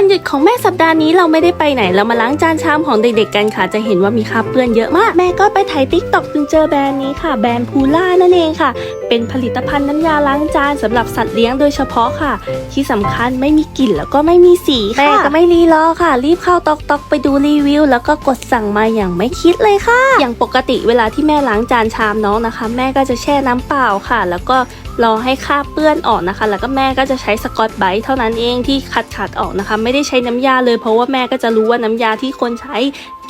วันหยุดของแม่สัปดาห์นี้เราไม่ได้ไปไหนเรามาล้างจานชามของเด็กๆกันค่ะ จะเห็นว่ามีคราบเปื้อนเยอะมาก แม่ก็ไปถ่ายติ๊กต็อกจนเจอแบรนด์นี้ค่ะ แบรนด์พูล่านั่นเองค่ะ เป็นผลิตภัณฑ์น้ำยาล้างจานสำหรับสัตว์เลี้ยงโดยเฉพาะค่ะ ที่สำคัญไม่มีกลิ่นแล้วก็ไม่มีสีค่ะแม่ก็ไม่รีรอค่ะ รีบเข้าตอกตอกไปดูรีวิว แล้วก็กดสั่งมาอย่างไม่คิดเลยค่ะ อย่างปกติเวลาที่แม่ล้างจานชามน้องนะคะ แม่ก็จะแช่น้ำเปล่าค่ะ แล้วก็ รอให้คราบเปื้อนออกนะคะ แล้วก็แม่ก็จะใช้สกอตไบรท์เท่านั้นเองที่ขัดขัดออกนะคะ ไม่ได้ใช้น้ำยาเลยเพราะว่าแม่ก็จะรู้ว่าน้ำยาที่คนใช้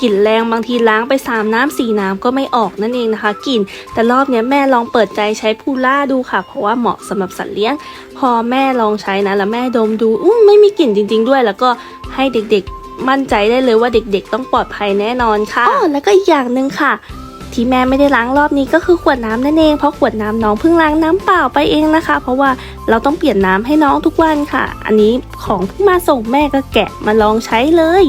กลิ่นแรงบางทีล้างไปสามน้ำสี่น้ำก็ไม่ออกนั่นเองนะคะกลิ่น แต่รอบนี้แม่ลองเปิดใจใช้พูล่าดูค่ะ เพราะว่าเหมาะสำหรับสัตว์เลี้ยง พอแม่ลองใช้นะแล้วแม่ดมดูอุ้มไม่มีกลิ่นจริง ๆ ด้วย แล้วก็ให้เด็กๆมั่นใจได้เลยว่าเด็กๆ ต้องปลอดภัยแน่นอนค่ะอ๋อแล้วก็อีกอย่างหนึ่งค่ะ ที่แม่ไม่ได้ล้างรอบนี้ก็คือขวดน้ำนั่นเองเพราะขวดน้ำน้องเพิ่งล้างน้ำเปล่าไปเองนะคะ เพราะว่าเราต้องเปลี่ยนน้ำให้น้องทุกวันค่ะ อันนี้ของเพิ่งมาส่งแม่ก็แกะมาลองใช้เลย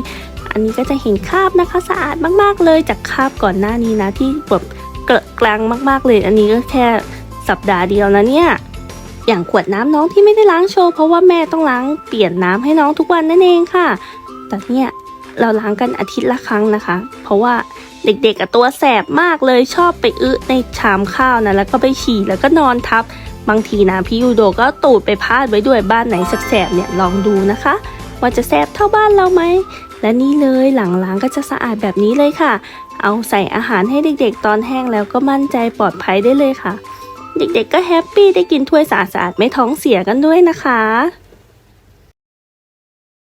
อันนี้ก็จะเห็นคราบนะคะ สะอาดมากๆเลยจากคราบก่อนหน้านี้นะที่แบบเกลกลางมากๆเลย อันนี้ก็แค่สัปดาห์เดียวนะเนี่ยอย่างขวดน้ำน้องที่ไม่ได้ล้างโชว์เพราะว่าแม่ต้องล้างเปลี่ยนน้ำให้น้องทุกวันนั่นเองค่ะแต่เนี่ย เราล้างกันอาทิตย์ละครั้งนะคะ เพราะว่าเด็กๆตัวแสบมากเลยชอบไปอึในชามข้าวนะแล้วก็ไปฉี่แล้วก็นอนทับบางทีนะพี่ยูโดก็ตูดไปพาดไว้ด้วยบ้านไหนแสบๆเนี่ยลองดูนะคะ ว่าจะแสบเท่าบ้านเราไหมและนี่เลยหลังล้างก็จะสะอาดแบบนี้เลยค่ะ เอาใส่อาหารให้เด็กๆ ตอนแห้งแล้วก็มั่นใจปลอดภัยได้เลยค่ะ เด็กๆก็แฮปปี้ได้กินถ้วยสะอาดๆไม่ท้องเสียกันด้วยนะคะ